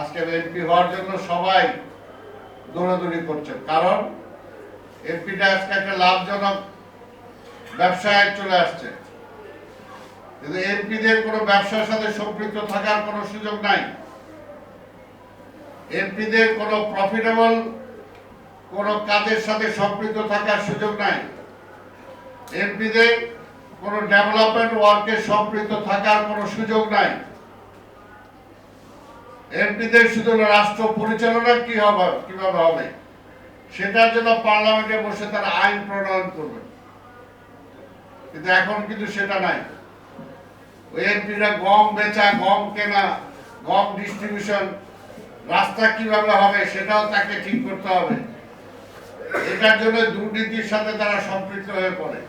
আজকে এমপি হওয়ার জন্য সবাই দৌড়াদৌড়ি করছে। কারণ এমপিটা আজকে একটা লাভজনক ব্যবসায় চলে আসছে। কিন্তু এমপিদের কোনো ব্যবসার সাথে সম্পৃক্ত থাকার কোনো সুযোগ নাই। এমপিদের কোনো প্রফিটেবল কোনো কাজের সাথে সম্পৃক্ত থাকার সুযোগ নাই। এমপিদের কোনো ডেভেলপমেন্ট ওয়ার্কে সম্পৃক্ত থাকার কোনো সুযোগ নাই। এমপিদের শুধু রাষ্ট্র পরিচালনা কি হবে, কীভাবে হবে? সেটার জন্য পার্লামেন্টে বসে তারা আইন প্রণয়ন করবে। কিন্তু এখন কিন্তু সেটা নাই। ওই এমপিরা গম বেচা, গম কেনা, গম ডিস্ট্রিবিউশন রাস্তা কীভাবে হবে সেটাও তাকে ঠিক করতে হবে। এটার জন্য দুর্নীতির সাথে তারা সম্পৃক্ত হয়ে পড়ে।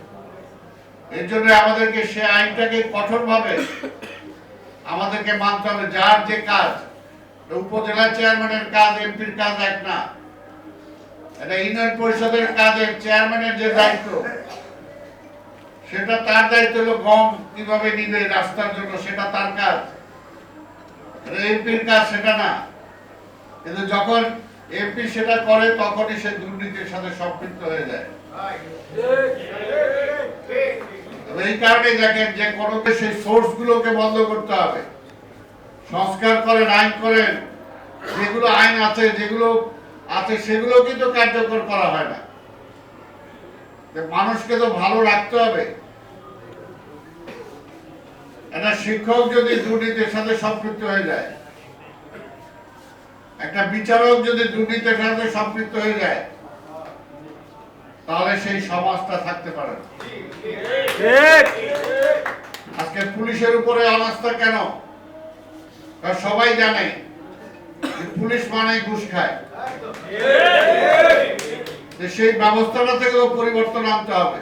এর জন্য আমাদেরকে সে আইনটাকে কঠোরভাবে আমাদেরকে মানতে হবে। যার যে কাজ উপজেলা চেয়ারম্যানের কাজ এমপির কাজ এক না। এটা ইউনিয়ন পরিষদের কাজের চেয়ারম্যানের যে দায়িত্ব, সেটা তার দায়িত্ব হলো গম কীভাবে নিবে, রাস্তার জন্য সেটা তার কাজ। এমপির কাজ সেটা না। কিন্তু যখন এমপি সেটা করে, তখনই সে দুর্নীতির সাথে সম্পৃক্ত হয়ে যায়। এই কারণে দেখেন যে কোনো সেই সোর্স গুলোকে বন্ধ করতে হবে। সংস্কার করেন, আইন করেন যেগুলো আইন আছে, যেগুলো আছে সেগুলো কিন্তু কার্যকর করা হয় না। মানুষকে তো ভালো রাখতে হবে। একটা শিক্ষক যদি দুর্নীতির সাথে সম্পৃক্ত হয়ে যায়, একটা বিচারক যদি দুর্নীতির সাথে সম্পৃক্ত হয়ে যায়, তাহলে সেই সমাজটা থাকতে পারে। আজকে পুলিশের উপরে অনাস্থা কেন? সবাই জানে পুলিশ মানে ঘুষ খায়। সেই ব্যবস্থাটা থেকেও পরিবর্তন আনতে হবে।